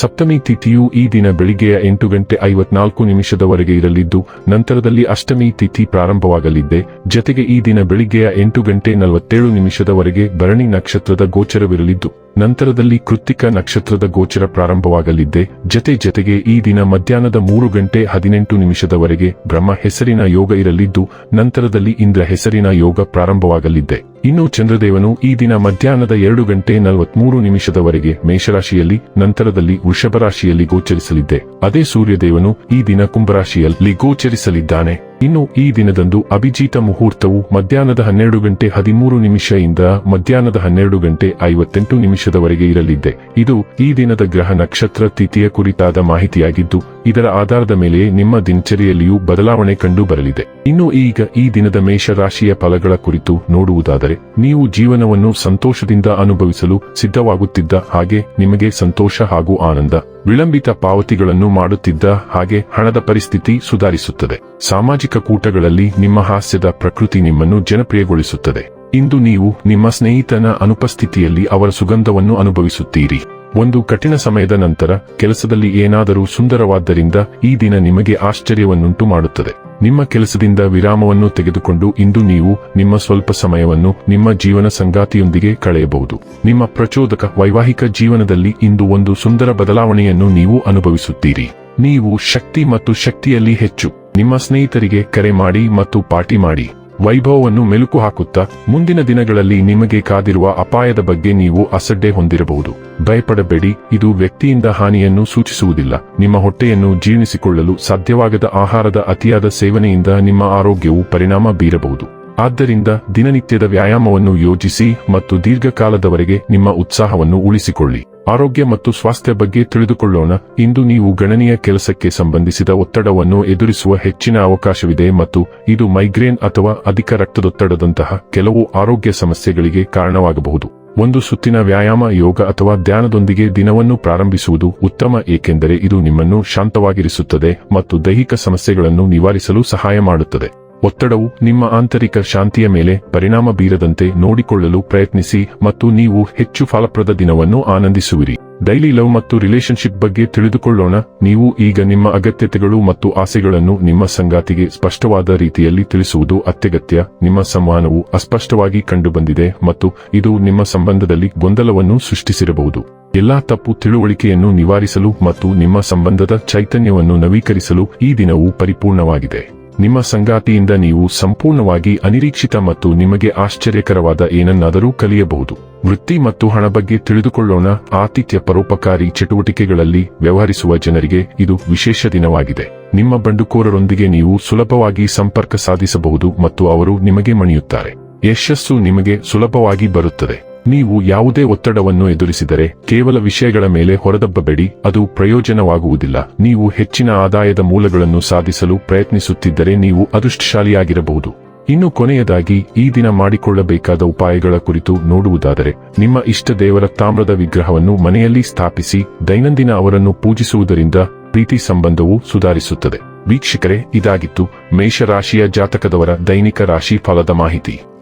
ಸಪ್ತಮಿ ತಿಥಿಯು ಈ ದಿನ ಬೆಳಿಗ್ಗೆಯ ಎಂಟು ಗಂಟೆ ಐವತ್ನಾಲ್ಕು ನಿಮಿಷದವರೆಗೆ ಇರಲಿದ್ದು, ನಂತರದಲ್ಲಿ ಅಷ್ಟಮಿ ತಿಥಿ ಪ್ರಾರಂಭವಾಗಲಿದ್ದೆ. ಜತೆಗೆ ಈ ದಿನ ಬೆಳಿಗ್ಗೆಯ ಎಂಟು ಗಂಟೆ ನಲವತ್ತೇಳು ನಿಮಿಷದವರೆಗೆ ಭರಣಿ ನಕ್ಷತ್ರದ ಗೋಚರವಿರಲಿದ್ದು, ನಂತರದಲ್ಲಿ ಕೃತ್ತಿಕ ನಕ್ಷತ್ರದ ಗೋಚರ ಪ್ರಾರಂಭವಾಗಲಿದ್ದೆ. ಜತೆ ಜತೆಗೆ ಈ ದಿನ ಮಧ್ಯಾಹ್ನದ ಮೂರು ಗಂಟೆ ಹದಿನೆಂಟು ನಿಮಿಷದವರೆಗೆ ಬ್ರಹ್ಮ ಹೆಸರಿನ ಯೋಗ ಇರಲಿದ್ದು, ನಂತರದಲ್ಲಿ ಇಂದ್ರ ಹೆಸರಿನ ಯೋಗ ಪ್ರಾರಂಭವಾಗಲಿದ್ದೆ. ಇನ್ನು ಚಂದ್ರದೇವನು ಈ ದಿನ ಮಧ್ಯಾಹ್ನದ ಎರಡು ಗಂಟೆ ನಲವತ್ಮೂರು ನಿಮಿಷದವರೆಗೆ ಮೇಷರಾಶಿಯಲ್ಲಿ, ನಂತರದಲ್ಲಿ ವೃಷಭ ರಾಶಿಯಲ್ಲಿ ಗೋಚರಿಸಲಿದ್ದೆ. ಅದೇ ಸೂರ್ಯದೇವನು ಈ ದಿನ ಕುಂಭರಾಶಿಯಲ್ಲಿ ಗೋಚರಿಸಲಿದ್ದಾನೆ. ಇನ್ನು ಈ ದಿನದಂದು ಅಭಿಜೀತ ಮುಹೂರ್ತವು ಮಧ್ಯಾಹ್ನದ ಹನ್ನೆರಡು ಗಂಟೆ ಹದಿಮೂರು ನಿಮಿಷದಿಂದ ಮಧ್ಯಾಹ್ನದ ಹನ್ನೆರಡು ಗಂಟೆ ಐವತ್ತೆಂಟು ನಿಮಿಷದವರೆಗೆ ಇರಲಿದ್ದೆ. ಇದು ಈ ದಿನದ ಗ್ರಹ ನಕ್ಷತ್ರ ತಿಥಿಯ ಕುರಿತಾದ ಮಾಹಿತಿಯಾಗಿದ್ದು ಇದರ ಆಧಾರದ ಮೇಲೆ ನಿಮ್ಮ ದಿನಚರಿಯಲ್ಲಿಯೂ ಬದಲಾವಣೆ ಕಂಡು ಬರಲಿದೆ. ಇನ್ನು ಈಗ ಈ ದಿನದ ಮೇಷರಾಶಿಯ ಫಲಗಳ ಕುರಿತು ನೋಡುವುದಾದರೆ, ನೀವು ಜೀವನವನ್ನು ಸಂತೋಷದಿಂದ ಅನುಭವಿಸಲು ಸಿದ್ಧವಾಗುತ್ತಿದ್ದ ಹಾಗೆ ನಿಮಗೆ ಸಂತೋಷ ಹಾಗೂ ಆನಂದ, ವಿಳಂಬಿತ ಪಾವತಿಗಳನ್ನು ಮಾಡುತ್ತಿದ್ದ ಹಾಗೆ ಹಣದ ಪರಿಸ್ಥಿತಿ ಸುಧಾರಿಸುತ್ತದೆ. ಸಾಮಾಜಿಕ ಕೂಟಗಳಲ್ಲಿ ನಿಮ್ಮ ಹಾಸ್ಯದ ಪ್ರಕೃತಿ ನಿಮ್ಮನ್ನು ಜನಪ್ರಿಯಗೊಳಿಸುತ್ತದೆ. ಇಂದು ನೀವು ನಿಮ್ಮ ಸ್ನೇಹಿತನ ಅನುಪಸ್ಥಿತಿಯಲ್ಲಿ ಅವರ ಸುಗಂಧವನ್ನು ಅನುಭವಿಸುತ್ತೀರಿ. ಒಂದು ಕಠಿಣ ಸಮಯದ ನಂತರ ಕೆಲಸದಲ್ಲಿ ಏನಾದರೂ ಸುಂದರವಾದ್ದರಿಂದ ಈ ದಿನ ನಿಮಗೆ ಆಶ್ಚರ್ಯವನ್ನುಂಟು ಮಾಡುತ್ತದೆ ನಿಮ್ಮ ಕೆಲಸದಿಂದ ವಿರಾಮವನ್ನು ತೆಗೆದುಕೊಂಡು ಇಂದು ನೀವು ನಿಮ್ಮ ಸ್ವಲ್ಪ ಸಮಯವನ್ನು ನಿಮ್ಮ ಜೀವನ ಸಂಗಾತಿಯೊಂದಿಗೆ ಕಳೆಯಬಹುದು. ನಿಮ್ಮ ಪ್ರಚೋದಕ ವೈವಾಹಿಕ ಜೀವನದಲ್ಲಿ ಇಂದು ಒಂದು ಸುಂದರ ಬದಲಾವಣೆಯನ್ನು ನೀವು ಅನುಭವಿಸುತ್ತೀರಿ. ನೀವು ಶಕ್ತಿ ಮತ್ತು ಶಕ್ತಿಯಲ್ಲಿ ಹೆಚ್ಚು. ನಿಮ್ಮ ಸ್ನೇಹಿತರಿಗೆ ಕರೆ ಮಾಡಿ ಮತ್ತು ಪಾರ್ಟಿ ಮಾಡಿ. ವೈಭವವನ್ನು ಮೆಲುಕು ಹಾಕುತ್ತಾ ಮುಂದಿನ ದಿನಗಳಲ್ಲಿ ನಿಮಗೆ ಕಾದಿರುವ ಅಪಾಯದ ಬಗ್ಗೆ ನೀವು ಅಸಡ್ಡೆ ಹೊಂದಿರಬಹುದು. ಭಯಪಡಬೇಡಿ, ಇದು ವ್ಯಕ್ತಿಯಿಂದ ಹಾನಿಯನ್ನು ಸೂಚಿಸುವುದಿಲ್ಲ. ನಿಮ್ಮ ಹೊಟ್ಟೆಯನ್ನು ಜೀರ್ಣಿಸಿಕೊಳ್ಳಲು ಸಾಧ್ಯವಾಗದ ಆಹಾರದ ಅತಿಯಾದ ಸೇವನೆಯಿಂದ ನಿಮ್ಮ ಆರೋಗ್ಯವು ಪರಿಣಾಮ ಬೀರಬಹುದು. ಆದ್ದರಿಂದ ದಿನನಿತ್ಯದ ವ್ಯಾಯಾಮವನ್ನು ಯೋಜಿಸಿ ಮತ್ತು ದೀರ್ಘಕಾಲದವರೆಗೆ ನಿಮ್ಮ ಉತ್ಸಾಹವನ್ನು ಉಳಿಸಿಕೊಳ್ಳಿ. ಆರೋಗ್ಯ ಮತ್ತು ಸ್ವಾಸ್ಥ್ಯ ಬಗ್ಗೆ ತಿಳಿದುಕೊಳ್ಳೋಣ. ಇಂದು ನೀವು ಗಣನೀಯ ಕೆಲಸಕ್ಕೆ ಸಂಬಂಧಿಸಿದ ಒತ್ತಡವನ್ನು ಎದುರಿಸುವ ಹೆಚ್ಚಿನ ಅವಕಾಶವಿದೆ ಮತ್ತು ಇದು ಮೈಗ್ರೇನ್ ಅಥವಾ ಅಧಿಕ ರಕ್ತದೊತ್ತಡದಂತಹ ಕೆಲವು ಆರೋಗ್ಯ ಸಮಸ್ಯೆಗಳಿಗೆ ಕಾರಣವಾಗಬಹುದು. ಒಂದು ಸುತ್ತಿನ ವ್ಯಾಯಾಮ, ಯೋಗ ಅಥವಾ ಧ್ಯಾನದೊಂದಿಗೆ ದಿನವನ್ನು ಪ್ರಾರಂಭಿಸುವುದು ಉತ್ತಮ, ಏಕೆಂದರೆ ಇದು ನಿಮ್ಮನ್ನು ಶಾಂತವಾಗಿರಿಸುತ್ತದೆ ಮತ್ತು ದೈಹಿಕ ಸಮಸ್ಯೆಗಳನ್ನು ನಿವಾರಿಸಲು ಸಹಾಯ ಮಾಡುತ್ತದೆ. ಒತ್ತಡವು ನಿಮ್ಮ ಆಂತರಿಕ ಶಾಂತಿಯ ಮೇಲೆ ಪರಿಣಾಮ ಬೀರದಂತೆ ನೋಡಿಕೊಳ್ಳಲು ಪ್ರಯತ್ನಿಸಿ ಮತ್ತು ನೀವು ಹೆಚ್ಚು ಫಲಪ್ರದ ದಿನವನ್ನು ಆನಂದಿಸುವಿರಿ. ಡೈಲಿ ಲವ್ ಮತ್ತು ರಿಲೇಶನ್ಶಿಪ್ ಬಗ್ಗೆ ತಿಳಿದುಕೊಳ್ಳೋಣ. ನೀವು ಈಗ ನಿಮ್ಮ ಅಗತ್ಯತೆಗಳು ಮತ್ತು ಆಸೆಗಳನ್ನು ನಿಮ್ಮ ಸಂಗಾತಿಗೆ ಸ್ಪಷ್ಟವಾದ ರೀತಿಯಲ್ಲಿ ತಿಳಿಸುವುದು ಅತ್ಯಗತ್ಯ. ನಿಮ್ಮ ಸಂವಹನವು ಅಸ್ಪಷ್ಟವಾಗಿ ಕಂಡುಬಂದಿದೆ ಮತ್ತು ಇದು ನಿಮ್ಮ ಸಂಬಂಧದಲ್ಲಿ ಗೊಂದಲವನ್ನು ಸೃಷ್ಟಿಸಿರಬಹುದು. ಎಲ್ಲಾ ತಪ್ಪು ತಿಳುವಳಿಕೆಯನ್ನು ನಿವಾರಿಸಲು ಮತ್ತು ನಿಮ್ಮ ಸಂಬಂಧದ ಚೈತನ್ಯವನ್ನು ನವೀಕರಿಸಲು ಈ ದಿನವು ಪರಿಪೂರ್ಣವಾಗಿದೆ. ನಿಮ್ಮ ಸಂಗಾತಿಯಿಂದ ನೀವು ಸಂಪೂರ್ಣವಾಗಿ ಅನಿರೀಕ್ಷಿತ ಮತ್ತು ನಿಮಗೆ ಆಶ್ಚರ್ಯಕರವಾದ ಏನನ್ನಾದರೂ ಕಲಿಯಬಹುದು. ವೃತ್ತಿ ಮತ್ತು ಹಣ ಬಗ್ಗೆ ತಿಳಿದುಕೊಳ್ಳೋಣ. ಆತಿಥ್ಯ ಪರೋಪಕಾರಿ ಚಟುವಟಿಕೆಗಳಲ್ಲಿ ವ್ಯವಹರಿಸುವ ಜನರಿಗೆ ಇದು ವಿಶೇಷ ದಿನವಾಗಿದೆ. ನಿಮ್ಮ ಬಂಡುಕೋರರೊಂದಿಗೆ ನೀವು ಸುಲಭವಾಗಿ ಸಂಪರ್ಕ ಸಾಧಿಸಬಹುದು ಮತ್ತು ಅವರು ನಿಮಗೆ ಮಣಿಯುತ್ತಾರೆ. ಯಶಸ್ಸು ನಿಮಗೆ ಸುಲಭವಾಗಿ ಬರುತ್ತದೆ. ನೀವು ಯಾವುದೇ ಒತ್ತಡವನ್ನು ಎದುರಿಸಿದರೆ ಕೇವಲ ವಿಷಯಗಳ ಮೇಲೆ ಹೊರದಬ್ಬಬೇಡಿ, ಅದು ಪ್ರಯೋಜನವಾಗುವುದಿಲ್ಲ. ನೀವು ಹೆಚ್ಚಿನ ಆದಾಯದ ಮೂಲಗಳನ್ನು ಸಾಧಿಸಲು ಪ್ರಯತ್ನಿಸುತ್ತಿದ್ದರೆ ನೀವು ಅದೃಷ್ಟಶಾಲಿಯಾಗಿರಬಹುದು. ಇನ್ನು ಕೊನೆಯದಾಗಿ, ಈ ದಿನ ಮಾಡಿಕೊಳ್ಳಬೇಕಾದ ಉಪಾಯಗಳ ಕುರಿತು ನೋಡುವುದಾದರೆ, ನಿಮ್ಮ ಇಷ್ಟ ದೇವರ ತಾಮ್ರದ ವಿಗ್ರಹವನ್ನು ಮನೆಯಲ್ಲಿ ಸ್ಥಾಪಿಸಿ, ದೈನಂದಿನ ಅವರನ್ನು ಪೂಜಿಸುವುದರಿಂದ ಪ್ರೀತಿ ಸಂಬಂಧವು ಸುಧಾರಿಸುತ್ತದೆ. ವೀಕ್ಷಕರೇ, ಇದಾಗಿತ್ತು ಮೇಷರಾಶಿಯ ಜಾತಕದವರ ದೈನಿಕ ರಾಶಿ ಫಲದ ಮಾಹಿತಿ.